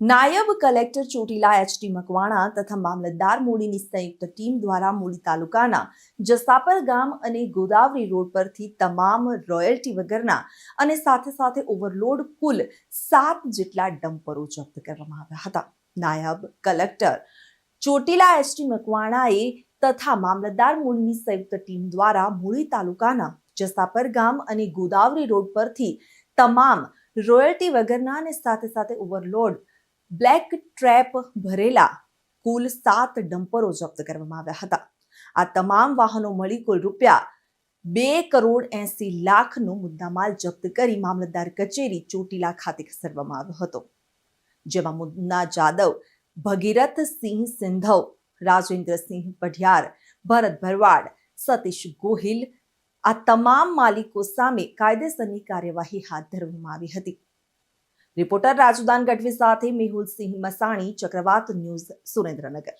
નાયબ collector Chotila HT Makwana તથા મામલતદાર મૂડીની સંયુક્ત ટીમ દ્વારા મૂડી તાલુકાના જસાપર ગામ અને ગોદાવરી રોડ પરથી તમામ રોયલ્ટી વગરના અને સાથે સાથે ઓવરલોડ કુલ સાત જેટલા ડમ્પરો જપ્ત કરવામાં આવ્યા હતા. નાયબ કલેક્ટર ચોટીલા એચટી મકવાણાએ તથા મામલતદાર મૂળની સંયુક્ત ટીમ દ્વારા મૂળી તાલુકાના જસાપર ગામ અને ગોદાવરી રોડ પરથી તમામ રોયલ્ટી વગરના અને સાથે સાથે ઓવરલોડ બ્લેક ટ્રેપ ભરેલા કુલ સાત ડમ્પરો જપ્ત કરવામાં આવ્યા હતા. આ તમામ વાહનો મળી કુલ રૂપિયા બે કરોડ એસી લાખનો મુદ્દામાલ જપ્ત કરી મામલતદાર કચેરી ચોટીલા ખાતે ખસેડવામાં આવ્યો હતો. જેમાં મુન્ના જાદવ, ભગીરથ સિંહ સિંધવ, રાજેન્દ્રસિંહ પઢિયાર, ભરત ભરવાડ, સતીશ ગોહિલ આ તમામ માલિકો સામે કાયદેસરની કાર્યવાહી હાથ ધરવામાં આવી હતી. રિપોર્ટર રાજુદાન ગઢવી સાથે મેહુલ સિંહ મસાણી ચક્રવાત ન્યૂઝ સુરેન્દ્રનગર.